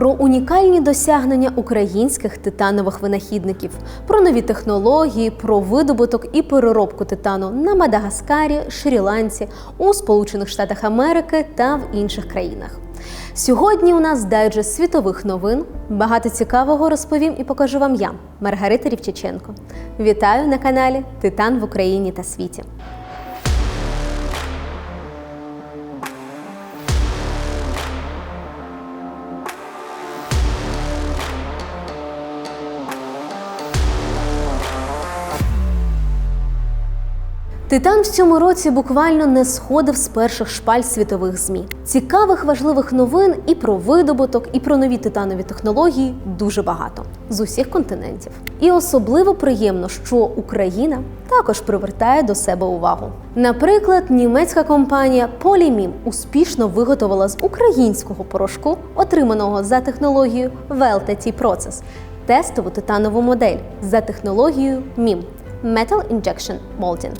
про унікальні досягнення українських титанових винахідників, про нові технології, про видобуток і переробку титану на Мадагаскарі, Шрі-Ланці, у Сполучених Штатах Америки та в інших країнах. Сьогодні у нас дайджест світових новин. Багато цікавого розповім і покажу вам я, Маргарита Рівчиченко. Вітаю на каналі Титан в Україні та світі. Титан в цьому році буквально не сходив з перших шпаль світових змі. Цікавих важливих новин і про видобуток, і про нові титанові технології дуже багато з усіх континентів. І особливо приємно, що Україна також привертає до себе увагу. Наприклад, німецька компанія Polymim успішно виготовила з українського порошку, отриманого за технологією VLTT Process, тестову титанову модель за технологією MIM – Metal Injection Molding.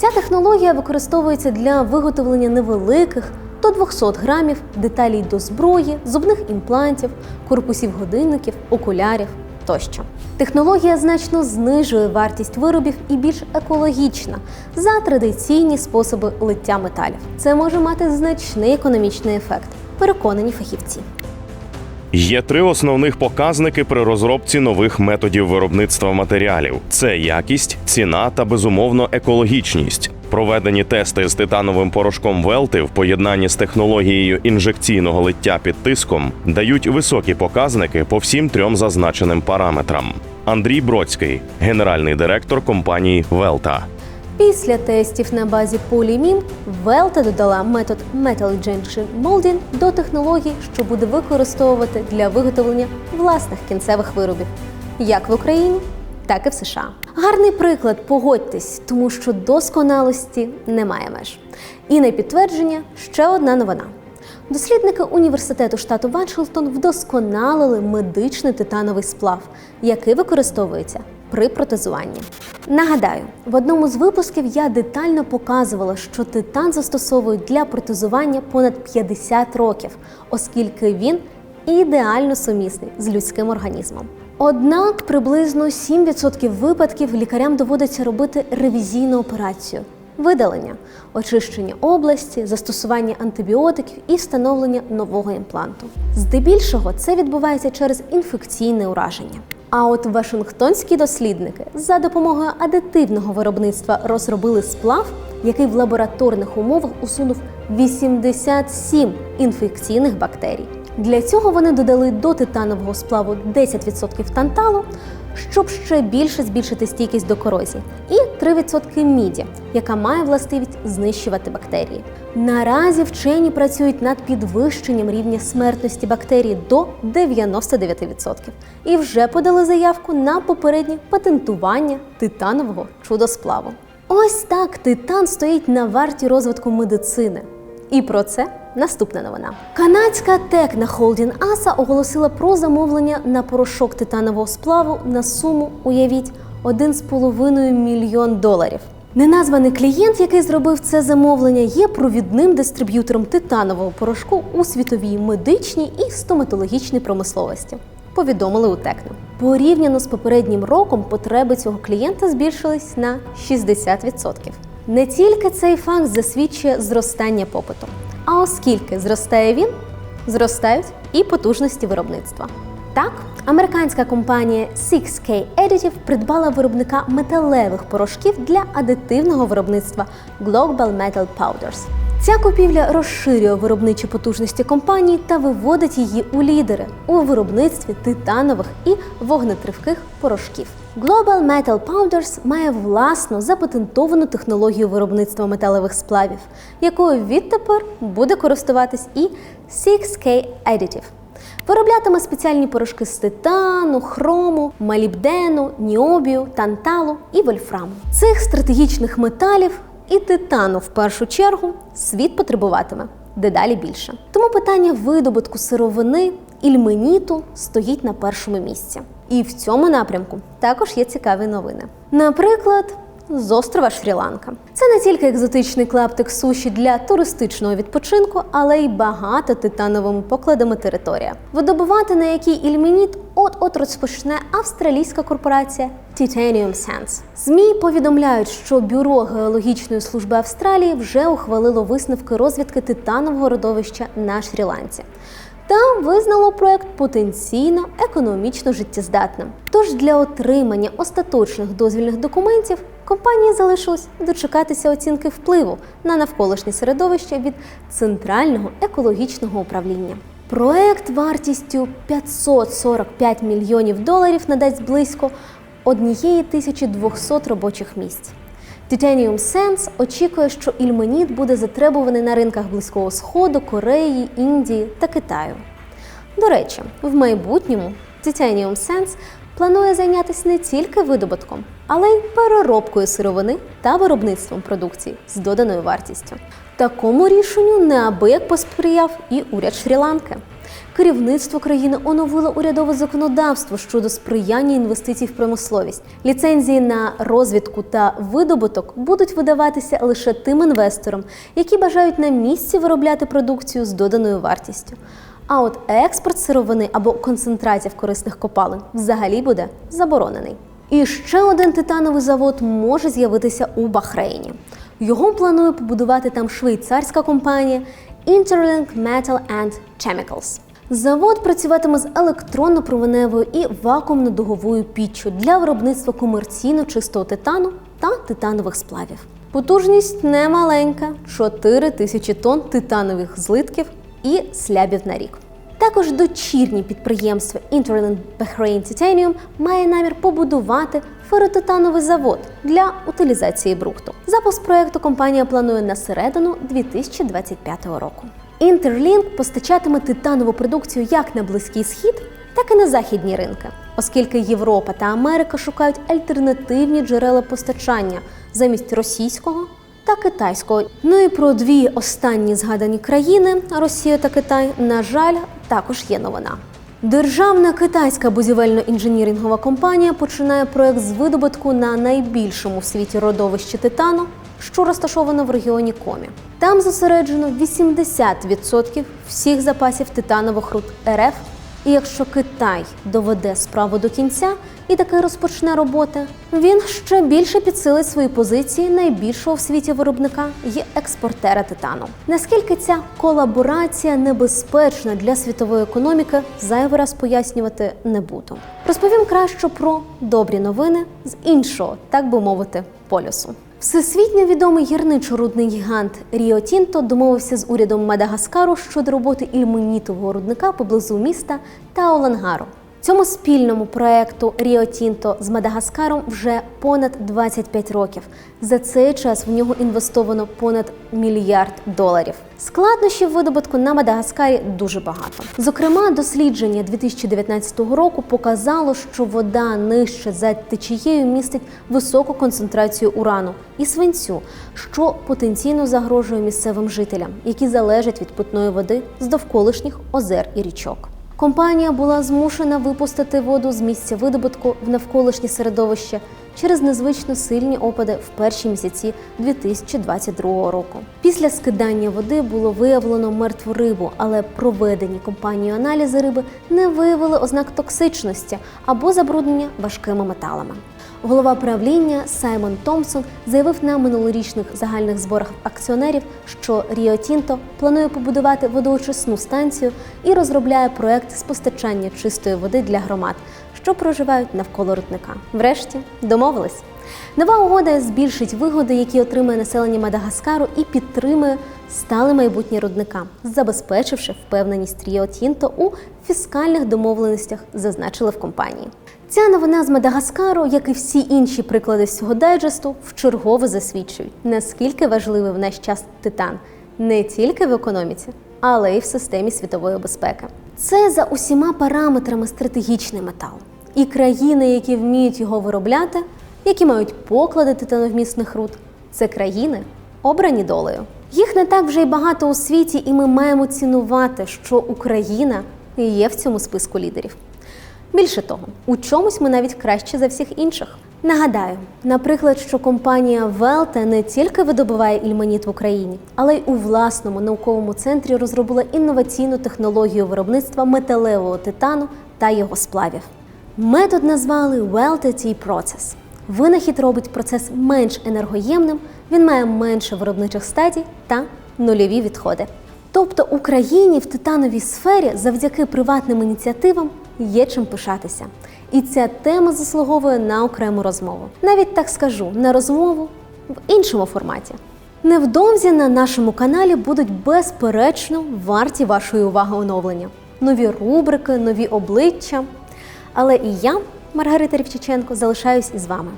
Ця технологія використовується для виготовлення невеликих до 200 грамів деталей до зброї, зубних імплантів, корпусів годинників, окулярів тощо. Технологія значно знижує вартість виробів і більш екологічна за традиційні способи лиття металів. Це може мати значний економічний ефект, переконані фахівці. Є три основних показники при розробці нових методів виробництва матеріалів: це якість, ціна та безумовно екологічність. Проведені тести з титановим порошком Велти в поєднанні з технологією інжекційного лиття під тиском дають високі показники по всім трьом зазначеним параметрам. Андрій Бродський, генеральний директор компанії Велта. Після тестів на базі Polymim Велта додала метод Metal Injection Molding до технологій, що буде використовувати для виготовлення власних кінцевих виробів, як в Україні, так і в США. Гарний приклад, погодьтесь, тому що досконалості немає меж. І на підтвердження ще одна новина. Дослідники університету штату Вашингтон вдосконалили медичний титановий сплав, який використовується при протезуванні. Нагадаю, в одному з випусків я детально показувала, що титан застосовують для протезування понад 50 років, оскільки він ідеально сумісний з людським організмом. Однак приблизно 7% випадків лікарям доводиться робити ревізійну операцію видалення, очищення області, застосування антибіотиків і встановлення нового імпланту. Здебільшого це відбувається через інфекційне ураження. А от Вашингтонські дослідники за допомогою адитивного виробництва розробили сплав, який в лабораторних умовах усунув 87 інфекційних бактерій. Для цього вони додали до титанового сплаву 10% танталу, щоб ще більше збільшити стійкість до корозії, і 3% міді, яка має властивість знищувати бактерії. Наразі вчені працюють над підвищенням рівня смертності бактерій до 99% і вже подали заявку на попереднє патентування титанового чудосплаву. Ось так титан стоїть на варті розвитку медицини. І про це наступна новина. Канадська Текна Холдін Аса оголосила про замовлення на порошок титанового сплаву на суму, уявіть, 1,5 мільйон доларів. Неназваний клієнт, який зробив це замовлення, є провідним дистриб'ютором титанового порошку у світовій медичній і стоматологічній промисловості. Повідомили у Текна. Порівняно з попереднім роком потреби цього клієнта збільшились на 60%. Не тільки цей факт засвідчує зростання попиту, а оскільки зростає він, зростають і потужності виробництва. Так, американська компанія 6K Additive придбала виробника металевих порошків для адитивного виробництва Global Metal Powders. Ця купівля розширює виробничі потужності компанії та виводить її у лідери у виробництві титанових і вогнетривких порошків. Global Metal Powders має власну запатентовану технологію виробництва металевих сплавів, якою відтепер буде користуватись і 6K Additive. Вироблятиме спеціальні порошки з титану, хрому, малібдену, ніобію, танталу і вольфраму. Цих стратегічних металів і титану в першу чергу світ потребуватиме дедалі більше. Тому питання видобутку сировини ільменіту стоїть на першому місці. І в цьому напрямку також є цікаві новини. Наприклад, з острова Шрі-Ланка. Це не тільки екзотичний клаптик суші для туристичного відпочинку, але й багата титановими покладами територія, видобувати на якій ільменіт от-от розпочне австралійська корпорація Titanium Sands. ЗМІ повідомляють, що бюро геологічної служби Австралії вже ухвалило висновки розвідки титанового родовища на Шрі-Ланці та визнало проект потенційно економічно життєздатним. Тож для отримання остаточних дозвільних документів компанії залишилось дочекатися оцінки впливу на навколишнє середовище від Центрального екологічного управління. Проект вартістю 545 мільйонів доларів надасть близько 1200 робочих місць. Titanium Sense очікує, що ільменіт буде затребуваний на ринках Близького Сходу, Кореї, Індії та Китаю. До речі, в майбутньому Titanium Sense планує зайнятися не тільки видобутком, але й переробкою сировини та виробництвом продукції з доданою вартістю. Такому рішенню неабияк посприяв і уряд Шрі-Ланки. Керівництво країни оновило урядове законодавство щодо сприяння інвестицій в промисловість. Ліцензії на розвідку та видобуток будуть видаватися лише тим інвесторам, які бажають на місці виробляти продукцію з доданою вартістю. А от експорт сировини або концентратів корисних копалин взагалі буде заборонений. І ще один титановий завод може з'явитися у Бахрейні. Його планує побудувати там швейцарська компанія Interlink Metal and Chemicals. Завод працюватиме з електронно-променевою і вакуумно-дуговою піччю для виробництва комерційно чистого титану та титанових сплавів. Потужність немаленька 4 тисячі тонн титанових злитків і слябів на рік. Також дочірнє підприємство Interland Bahrain Titanium має намір побудувати феротитановий завод для утилізації брухту. Запуск проекту компанія планує на середину 2025 року. Interlink постачатиме титанову продукцію як на Близький Схід, так і на західні ринки, оскільки Європа та Америка шукають альтернативні джерела постачання замість російського та китайського. Ну і про дві останні згадані країни Росію та Китай, на жаль, також є новина. Державна китайська будівельно-інженірингова компанія починає проект з видобутку на найбільшому в світі родовищі титану, що розташовано в регіоні Комі. Там зосереджено 80% всіх запасів титанових руд РФ. І якщо Китай доведе справу до кінця і таки розпочне роботи, він ще більше підсилить свої позиції найбільшого в світі виробника і експортера титану. Наскільки ця колаборація небезпечна для світової економіки, зайвий раз пояснювати не буду. Розповім краще про добрі новини з іншого, так би мовити, полюсу. Всесвітньо відомий гірничо-рудний гігант Ріо Тінто домовився з урядом Мадагаскару щодо роботи ільменітового рудника поблизу міста Таолангару. Цьому спільному проекту Ріо Тінто з Мадагаскаром вже понад 25 років. За цей час в нього інвестовано понад мільярд доларів. Складнощів видобутку на Мадагаскарі дуже багато. Зокрема, дослідження 2019 року показало, що вода нижче за течією містить високу концентрацію урану і свинцю, що потенційно загрожує місцевим жителям, які залежать від питної води з довколишніх озер і річок. Компанія була змушена випустити воду з місця видобутку в навколишнє середовище через незвично сильні опади в перші місяці 2022 року. Після скидання води було виявлено мертву рибу, але проведені компанією аналізи риби не виявили ознак токсичності або забруднення важкими металами. Голова правління Саймон Томпсон заявив на минулорічних загальних зборах акціонерів, що Ріо Тінто планує побудувати водоочисну станцію і розробляє проект з постачання чистої води для громад, що проживають навколо рудника. Врешті домовились. Нова угода збільшить вигоди, які отримує населення Мадагаскару, і підтримує стале майбутнє рудника, забезпечивши впевненість Ріо Тінто у фіскальних домовленостях, зазначили в компанії. Ця новина з Мадагаскару, як і всі інші приклади з цього дайджесту, вчергове засвідчують, наскільки важливий в наш час титан не тільки в економіці, але й в системі світової безпеки. Це за усіма параметрами стратегічний метал. І країни, які вміють його виробляти, які мають поклади титановмісних руд, це країни, обрані долею. Їх не так вже й багато у світі, і ми маємо цінувати, що Україна є в цьому списку лідерів. Більше того, у чомусь ми навіть краще за всіх інших. Нагадаю, наприклад, що компанія Велта не тільки видобуває ільменіт в Україні, але й у власному науковому центрі розробила інноваційну технологію виробництва металевого титану та його сплавів. Метод назвали Welted Process. Винахід робить процес менш енергоємним, він має менше виробничих стадій та нульові відходи. Тобто Україні в титановій сфері завдяки приватним ініціативам є чим пишатися. І ця тема заслуговує на окрему розмову. Навіть так скажу, на розмову в іншому форматі. Невдовзі на нашому каналі будуть безперечно варті вашої уваги оновлення. Нові рубрики, нові обличчя. Але і я, Маргарита Рівчиченко, залишаюсь із вами.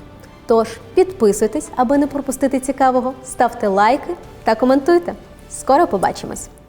Тож підписуйтесь, аби не пропустити цікавого, ставте лайки та коментуйте. Скоро побачимось!